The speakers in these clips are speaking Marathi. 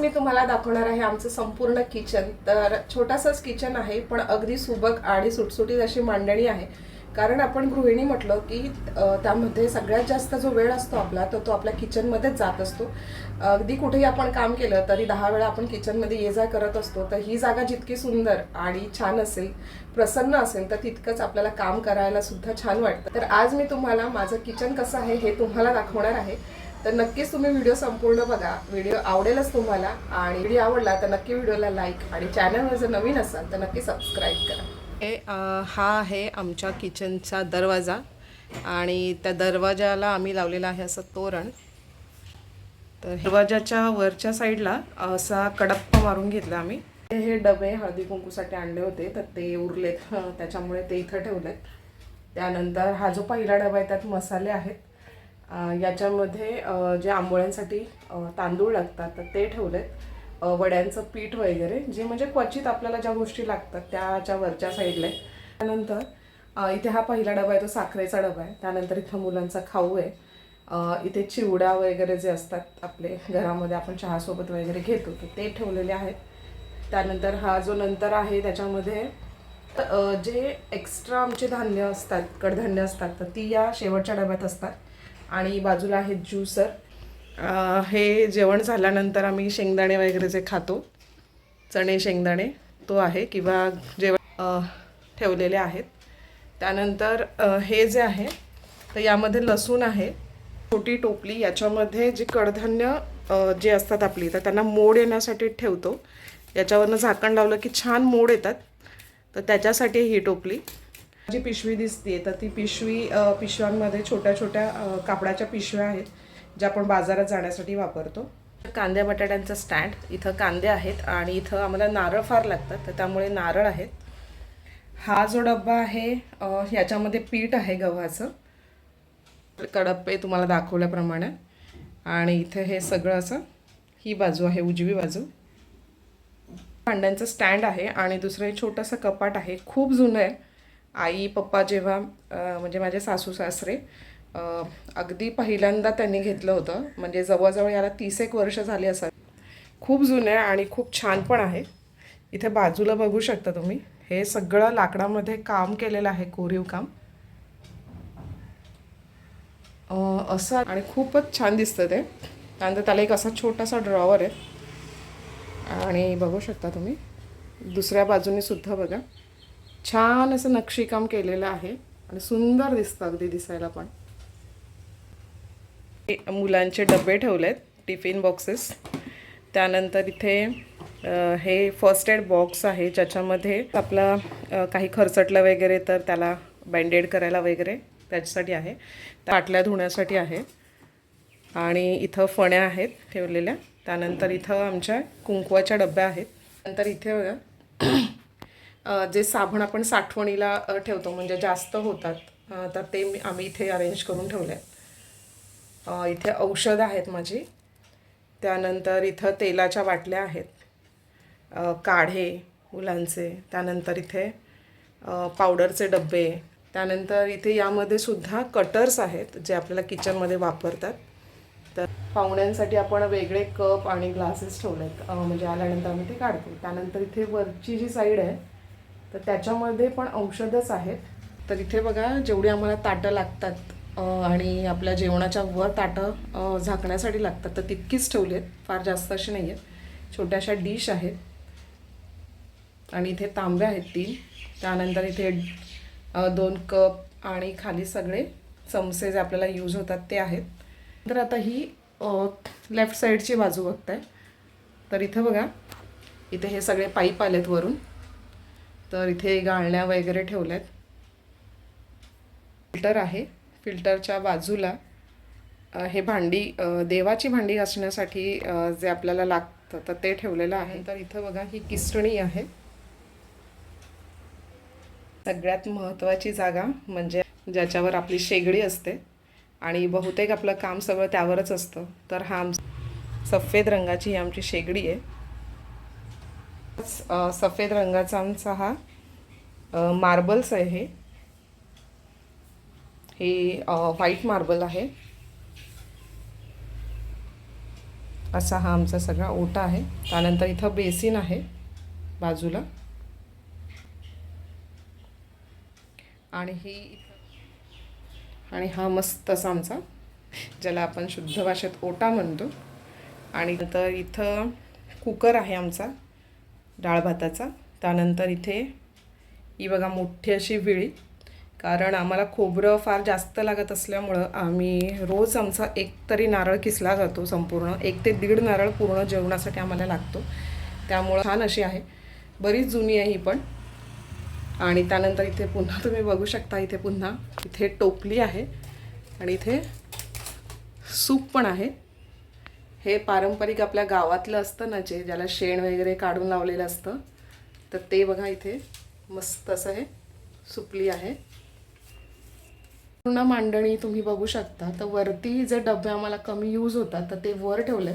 मी तुम्हाला दाखवणार आहे आमचं संपूर्ण किचन तर छोटासाच किचन आहे पण अगदी सुबक आणि सुटसुटीत अशी मांडणी आहे. कारण आपण गृहिणी म्हटलं की त्यामध्ये सगळ्यात जास्त जो वेळ असतो आपला तर तो आपल्या किचनमध्येच जात असतो. अगदी कुठेही आपण काम केलं तरी दहा वेळा आपण किचनमध्ये ये जा करत असतो. तर ही जागा जितकी सुंदर आणि छान असेल प्रसन्न असेल तर तितकंच आपल्याला काम करायला सुद्धा छान वाटतं. तर आज मी तुम्हाला माझं किचन कसं आहे हे तुम्हाला दाखवणार आहे. तर नक्कीच तुम्ही व्हिडिओ संपूर्ण बघा. व्हिडिओ आवडेलच तुम्हाला आणि व्हिडिओ आवडला तर नक्की व्हिडिओला लाईक आणि चॅनलवर जर नवीन असाल तर नक्की सबस्क्राईब करा. हे हा आहे आमच्या किचनचा दरवाजा आणि त्या दरवाजाला आम्ही लावलेला आहे असं तोरण. तर दरवाजाच्या वरच्या साईडला असा कडप्पा मारून घेतला आम्ही. हे डबे हळदी कुंकूसाठी आणले होते तर ते उरलेत. त्याच्यामुळे ते इथं ठेवलेत. त्यानंतर हा जो पहिला डबा आहे त्यात मसाले आहेत. याच्यामध्ये जे आंबोळ्यांसाठी तांदूळ लागतात तर ते ठेवलेत. वड्यांचं पीठ वगैरे जे म्हणजे क्वचित आपल्याला ज्या गोष्टी लागतात त्याच्या वरच्या साईडला आहे. त्यानंतर इथे हा पहिला डबा आहे तो साखरेचा डबा आहे. त्यानंतर इथं मुलांचा खाऊ आहे. इथे चिवडा वगैरे जे असतात आपले घरामध्ये आपण चहासोबत वगैरे घेतो तर ते ठेवलेले आहेत. त्यानंतर हा जो नंतर आहे त्याच्यामध्ये जे एक्स्ट्रा आमचे धान्य असतात कडधान्य असतात तर ती या शेवटच्या डब्यात असतात. आणि बाजूला आहेत ज्यूसर हे जेवण झाल्यानंतर आम्ही शेंगदाणे वगैरे जे खातो चणे शेंगदाणे तो आहे किंवा जेवण ठेवलेले आहेत. त्यानंतर हे जे आहे तर यामध्ये लसूण आहे छोटी टोपली याच्यामध्ये जी कडधान्य जे असतात आपली तर त्यांना मोड येण्यासाठी ठेवतो. याच्यावरनं झाकण लावलं की छान मोड येतात. तर त्याच्यासाठी ही टोपली. जी पिशवी दिसते तर ती पिशवी पिशव्यांमध्ये छोट्या छोट्या कापडाच्या पिशव्या आहेत ज्या आपण बाजारात जाण्यासाठी वापरतो. कांद्या बटाट्यांचं स्टँड इथं कांदे आहेत आणि इथं आम्हाला नारळ फार लागतात तर त्यामुळे नारळ आहेत. हा जो डब्बा आहे ह्याच्यामध्ये पीठ आहे गव्हाचं. कडप्पे तुम्हाला दाखवल्याप्रमाणे. आणि इथे हे सगळं असं ही बाजू आहे उजवी बाजू. भांड्यांचं स्टँड आहे आणि दुसरं एक छोटंसं कपाट आहे खूप जुनं आहे. आई पप्पा जेव्हा म्हणजे माझे सासू सासरे अगदी पहिल्यांदा त्यांनी घेतलं होतं म्हणजे जवळजवळ याला तीस एक वर्ष झाली असावी खूप जुने आणि खूप छान पण आहे. इथे बाजूला बघू शकता तुम्ही. हे सगळं लाकडामध्ये काम केलेलं आहे कोरीव काम. असं आणि खूपच छान दिसतं ते. त्यानंतर त्याला एक असा छोटासा ड्रॉवर आहे. आणि बघू शकता तुम्ही. दुसऱ्या बाजूने सुद्धा बघा. छान असं नक्षीकाम केलेलं आहे आणि सुंदर दिसतं अगदी दिसायला पण. मुलांचे डबे ठेवलेत टिफिन बॉक्सेस. त्यानंतर इथे हे फर्स्ट एड बॉक्स आहे ज्याच्यामध्ये आपला काही खरचटलं वगैरे तर त्याला बँडेड करायला वगैरे त्याच्यासाठी आहे. ताटल्या धुण्यासाठी आहे. आणि इथं फण्या आहेत ठेवलेल्या. त्यानंतर इथं आमच्या कुंकवाच्या डब्या आहेत. नंतर इथे बघा जे साबण आपण साठवणीला ठेवतो म्हणजे जास्त होतात तर ते मी आम्ही इथे अरेंज करून ठेवले आहेत इथे औषध आहेत माझी. त्यानंतर इथं तेलाच्या बाटल्या आहेत. काढे मुलांचे. त्यानंतर इथे पावडरचे डबे त्यानंतर इथे यामध्ये सुद्धा कटर्स आहेत जे आपल्याला किचनमध्ये वापरतात. तर पाहुण्यांसाठी आपण वेगळे कप आणि ग्लासेस ठेवले आहेत म्हणजे आल्यानंतर आम्ही ते काढतो. त्यानंतर इथे वरची जी साईड आहे तर त्याच्यामध्ये पण औषधच आहेत. तर इथे बघा जेवढी आम्हाला ताटं लागतात आणि आपल्या जेवणाच्या वर ताटं झाकण्यासाठी लागतात तर तितकीच ठेवली आहेत फार जास्त अशी नाही आहेत छोट्याशा डिश आहेत. आणि इथे तांब्या आहेत तीन. त्यानंतर इथे दोन कप आणि खाली सगळे चमचे जे आपल्याला यूज होतात ते आहेत. तर आता ही लेफ्ट साईडची बाजू बघताय. तर इथं बघा इथे हे सगळे पाईप आलेत वरून. तर इथे गाळण्या वगैरे ठेवल्या आहेत फिल्टर आहे. फिल्टरच्या बाजूला हे भांडी देवाची भांडी घासण्यासाठी जे आपल्याला लागतं तर ते ठेवलेलं आहे. तर इथं बघा ही किसणी आहे. सगळ्यात महत्त्वाची जागा म्हणजे ज्याच्यावर आपली शेगडी असते आणि बहुतेक आपलं काम सगळं त्यावरच असतं. तर हा आम सफेद रंगाची ही आमची शेगडी आहे. सफेद रंगाचा आमचा हा मार्बल्स आहे हे. हे व्हाईट मार्बल आहे. असा हा आमचा सगळा ओटा आहे. त्यानंतर इथं बेसिन आहे बाजूला. आणि ही आणि हा मस्त असा आमचा ज्याला आपण शुद्ध भाषेत ओटा म्हणतो. आणि नंतर इथं कुकर आहे आमचा. डाळ भाताचा त्यानंतर इथे ही बघा मोठी अशी विळी. कारण आम्हाला खोबरं फार जास्त लागत असल्यामुळं आम्ही रोज आमचा एक तरी नारळ किसला जातो संपूर्ण. एक ते दीड नारळ पूर्ण जेवणासाठी आम्हाला लागतो. त्यामुळं छान अशी आहे. बरीच जुनी आहे ही पण. आणि त्यानंतर इथे पुन्हा तुम्ही बघू शकता इथे पुन्हा इथे टोपली आहे. आणि इथे सूप पण आहे. हे पारंपरिक आपल्या गावातलं असतं ना जे ज्याला शेण वगैरे काढून लावलेलं असतं तर ते बघा इथे मस्त असं हे सुपली आहे. पूर्ण मांडणी तुम्ही बघू शकता. तर वरती जे डबे आम्हाला कमी यूज होतात तर ते वर ठेवले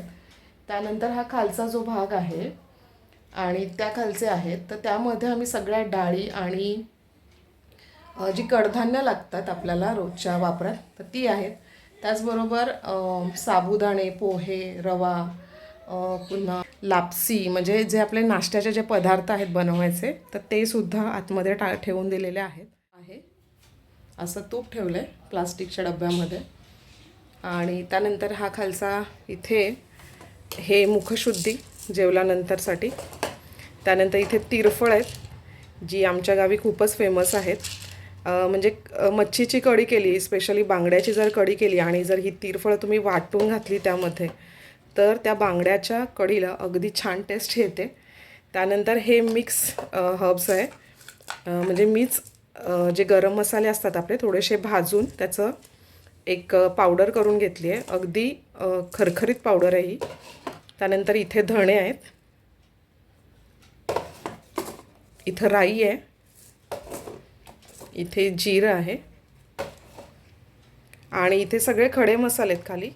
त्यानंतर हा खालचा जो भाग आहे आणि त्या खालचे आहेत तर त्यामध्ये आम्ही सगळ्या डाळी आणि जी कडधान्य लागतात आपल्याला रोजच्या वापरात तर ती आहेत. त्याचबरोबर साबुदाणे पोहे रवा पुन्हा लापसी म्हणजे जे आपले नाश्त्याचे जे पदार्थ आहेत बनवायचे तर ते सुद्धा आतमध्ये टा ठेवून दिलेले आहेत. आहे. असं तूप ठेवलं आहे प्लास्टिकच्या डब्यामध्ये. आणि त्यानंतर हा खालचा इथे हे मुखशुद्धी जेवल्यानंतरसाठी. त्यानंतर इथे तिरफळ आहेत जी आमच्या गावी खूपच फेमस आहेत. म्हणजे मच्छीची कढी केली स्पेशली बांगड्याची जर कढी केली आणि जर ही तिरफळ तुम्ही वाटून घातली त्यामध्ये तर त्या बांगड्याच्या कढीला अगदी छान टेस्ट येते. त्यानंतर हे मिक्स हर्ब्स आहे. म्हणजे मीच जे गरम मसाले असतात आपले थोडेसे भाजून त्याचं एक पावडर करून घेतली आहे. अगदी खरखरीत पावडर आहे ही. त्यानंतर इथे धणे आहेत. इथं राई आहे. इथे जिरं आहे. आणि इथे सगळे खडे मसाले आहेत खाली.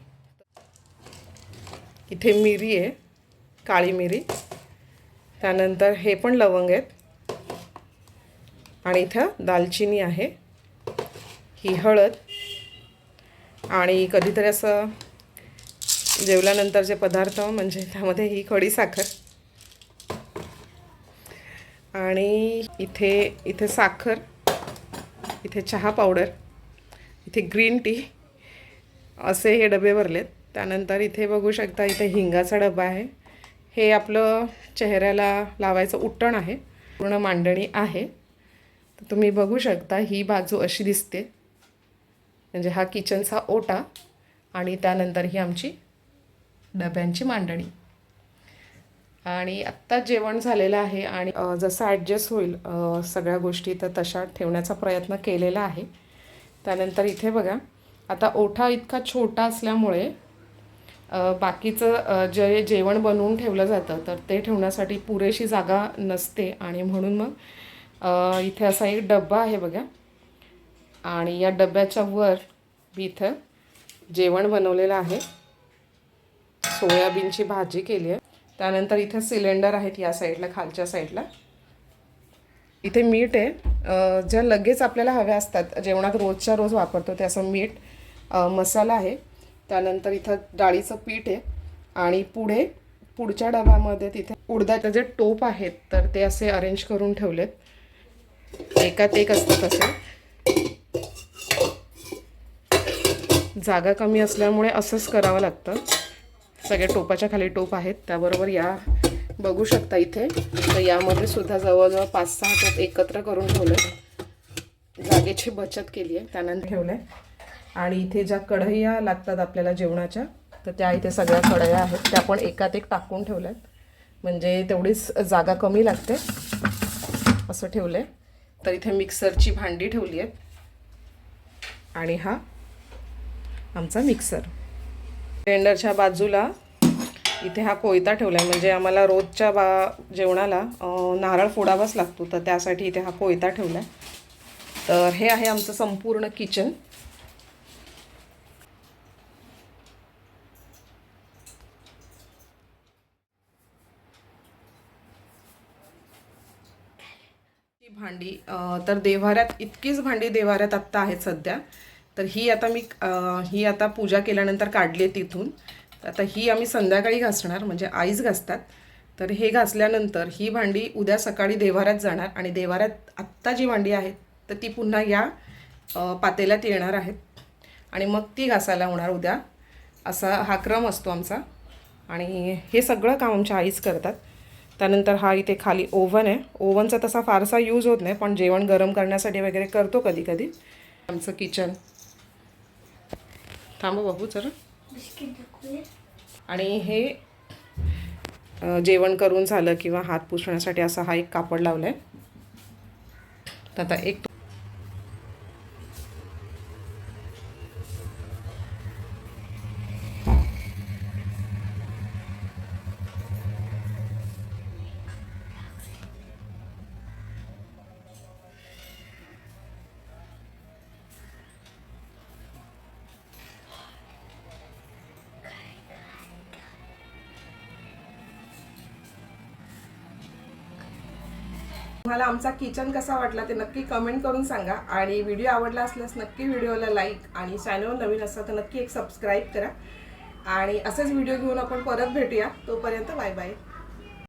इथे मिरी आहे काळी मिरी. त्यानंतर हे पण लवंग आहेत. आणि इथं दालचिनी आहे ही हळद. आणि कधीतरी असं जेवल्यानंतरचे पदार्थ म्हणजे त्यामध्ये ही खडी साखर. आणि इथे इथे साखर. इथे चहा पावडर इथे ग्रीन टी असे हे डबे भरलेत. त्यानंतर इथे बघू शकता इथे हिंगाचा डबा आहे. हे आपलं चेहऱ्याला लावायचं उट्टण आहे. पूर्ण मांडणी आहे. तर तुम्ही बघू शकता ही बाजू अशी दिसते. म्हणजे हा किचनचा ओटा आणि त्यानंतर ही आमची डब्यांची मांडणी. आणि आत्ता जेवण झालेलं आहे आणि जसं ॲडजस्ट होईल सगळ्या गोष्टी तर तशा ठेवण्याचा प्रयत्न केलेला आहे. त्यानंतर इथे बघा आता ओठा इतका छोटा असल्यामुळे बाकीचं जे जेवण बनवून ठेवलं जातं तर ते ठेवण्यासाठी पुरेशी जागा नसते. आणि म्हणून मग इथे असा एक डब्बा आहे बघा. आणि या डब्याच्या वर मी इथं जेवण बनवलेलं आहे. सोयाबीनची भाजी केली आहे. त्यानंतर इथे सिलेंडर आहेत या साईडला खालच्या साईडला. इथे मीठ आहे. ज्या लगेच आपल्याला हव्या असतात जेवणात रोजच्या रोज वापरतो ते असं मीठ मसाला आहे. त्यानंतर इथं डाळीचं पीठ आहे आणि पुढे पुढच्या डब्यामध्ये तिथे उडदाचे जे टोप आहेत तर ते असे अरेंज करून ठेवलेत. एकात एक असतात असे. जागा कमी असल्यामुळे असंच करावं लागतं. सगळ्या टोपाच्या खाली टोप आहेत. त्याबरोबर या बघू शकता इथे. तर यामध्ये सुद्धा जवळजवळ पाच सहा टोप एकत्र करून ठेवलं. जागेची बचत केली आहे. त्यानंतर ठेवलं. आहे आणि इथे ज्या कढया लागतात आपल्याला जेवणाच्या तर त्या इथे सगळ्या कढया आहेत. त्या पण एकात एक टाकून ठेवल्या आहेत म्हणजे तेवढीच जागा कमी लागते. असं ठेवलं आहे तर इथे मिक्सरची भांडी ठेवली आहेत. आणि हा आमचा मिक्सर. सिलेंडरच्या बाजूला इथे हा कोयता ठेवला आहे म्हणजे आम्हाला रोजच्या बा जेवणाला नारळ फोडावाच लागतो. तर त्यासाठी इथे हा कोयता ठेवला आहे तर हे आहे आमचं संपूर्ण किचन. भांडी तर देव्हाऱ्यात इतकीच भांडी देवाऱ्यात आत्ता आहेत सध्या. तर ही आता मी ही आता पूजा केल्यानंतर काढली आहे तिथून. आता ही आम्ही संध्याकाळी घासणार म्हणजे आईच घासतात. तर हे घासल्यानंतर ही भांडी उद्या सकाळी देवाऱ्यात जाणार आणि देवाऱ्यात आत्ता जी भांडी आहेत तर ती पुन्हा या पातेल्यात येणार आहेत. आणि मग ती घासायला होणार उद्या. असा हा क्रम असतो आमचा. आणि हे सगळं काम आमच्या आईच करतात. त्यानंतर हा इथे खाली ओव्हन आहे. ओव्हनचा तसा फारसा यूज होत नाही पण जेवण गरम करण्यासाठी वगैरे करतो कधी कधी आमचं किचन. थांबा बघू जरा. आणि हे जेवण करून झालं किंवा हात पुसण्यासाठी असा हा एक कापड लावला आहे तर आता एक तुम्हाला आमचा किचन कसा वाटला ते नक्की कमेंट करून सांगा. आणि व्हिडिओ आवडला असल्यास नक्की व्हिडिओला लाईक आणि चॅनल नवीन असला तर नक्की एक सबस्क्राईब करा. आणि असेच व्हिडिओ घेऊन आपण परत भेटूया. तोपर्यंत बाय बाय